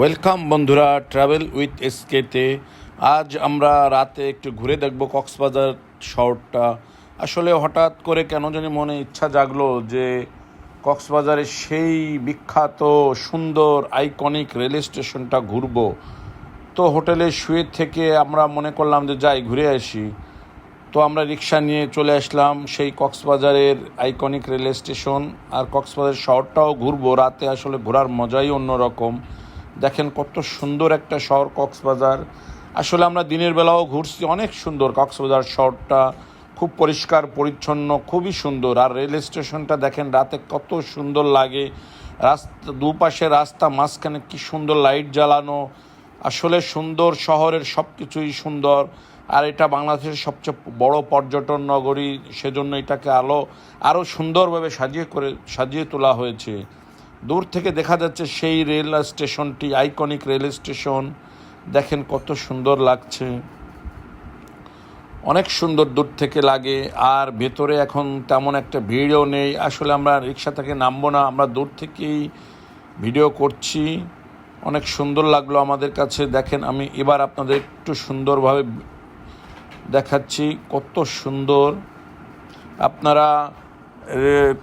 Welcome বন্ধুরা travel with এসকেতে আজ আমরা রাতে একটু ঘুরে দেখব কক্সবাজার শহরটা। আসলে হঠাৎ করে কেন জানি মনে ইচ্ছা জাগলো যে কক্সবাজারের সেই বিখ্যাত, সুন্দর আইকনিক রেল স্টেশনটা ঘুরবো। তো হোটেলে শুয়ে থেকে আমরা মনে করলাম যে যাই, ঘুরে আসি। তো আমরা রিক্সা নিয়ে চলে আসলাম সেই কক্সবাজারের আইকনিক রেল স্টেশন আর কক্সবাজার শহরটাও ঘুরবো, রাতে আসলে ঘোরার মজাই অন্যরকম। দেখেন কত সুন্দর একটা শহর কক্সবাজার। আসলে আমরা দিনের বেলাও ঘুরছি, অনেক সুন্দর কক্সবাজার শহরটা। খুব পরিষ্কার, পরিচ্ছন্ন, খুবই সুন্দর। আর রেল স্টেশনটা দেখেন, রাতে কত সুন্দর লাগে। রাস্তা, দুপাশে রাস্তা, মাঝখানে কি সুন্দর লাইট জ্বালানো। আসলে সুন্দর শহরের সব কিছুই সুন্দর। আর এটা বাংলাদেশের সবচেয়ে বড় পর্যটন নগরী, সেজন্য এটাকে আলো আরও সুন্দরভাবে সাজিয়ে করে, সাজিয়ে তোলা হয়েছে। দূর থেকে দেখা যাচ্ছে সেই রেল স্টেশনটি আইকনিক রেল স্টেশন। দেখেন কত সুন্দর লাগছে। অনেক সুন্দর দূর থেকে লাগে, আর ভেতরে এখন তেমন একটা ভিড়ও নেই। আসলে আমরা রিক্সা থেকে নামবো না, আমরা দূর থেকেই ভিডিও করছি। অনেক সুন্দর লাগল আমাদের কাছে। দেখেন আমি এবার আপনাদের একটু সুন্দরভাবে দেখাচ্ছি কত সুন্দর। আপনারা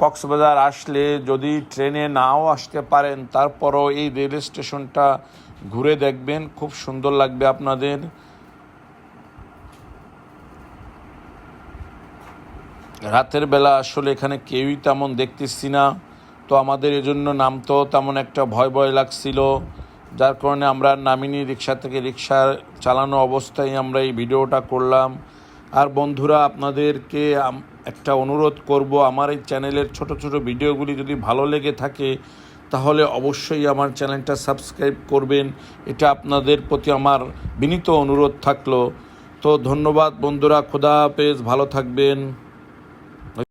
কক্সবাজার আসলে যদি ট্রেনে নাও আসতে পারেন, তারপরও এই রেল স্টেশনটা ঘুরে দেখবেন, খুব সুন্দর লাগবে আপনাদের। রাতের বেলা আসলে এখানে কেউই তেমন দেখতেছি না, তো আমাদের এজন্য নামতেও তেমন একটা ভয় ভয় লাগছিল। যার কারণে আমরা নামিনি, রিক্সা থেকে রিক্সা চালানো অবস্থায় আমরা এই ভিডিওটা করলাম। আর বন্ধুরা, আপনাদেরকে একটা অনুরোধ করব আমার এই চ্যানেলের ছোট ছোট ভিডিওগুলি যদি ভালো লেগে থাকে, তাহলে অবশ্যই আমার চ্যানেলটা সাবস্ক্রাইব করবেন। এটা আপনাদের প্রতি আমার বিনীত অনুরোধ থাকল। তো ধন্যবাদ বন্ধুরা, খোদা হাফেজ, ভালো থাকবেন।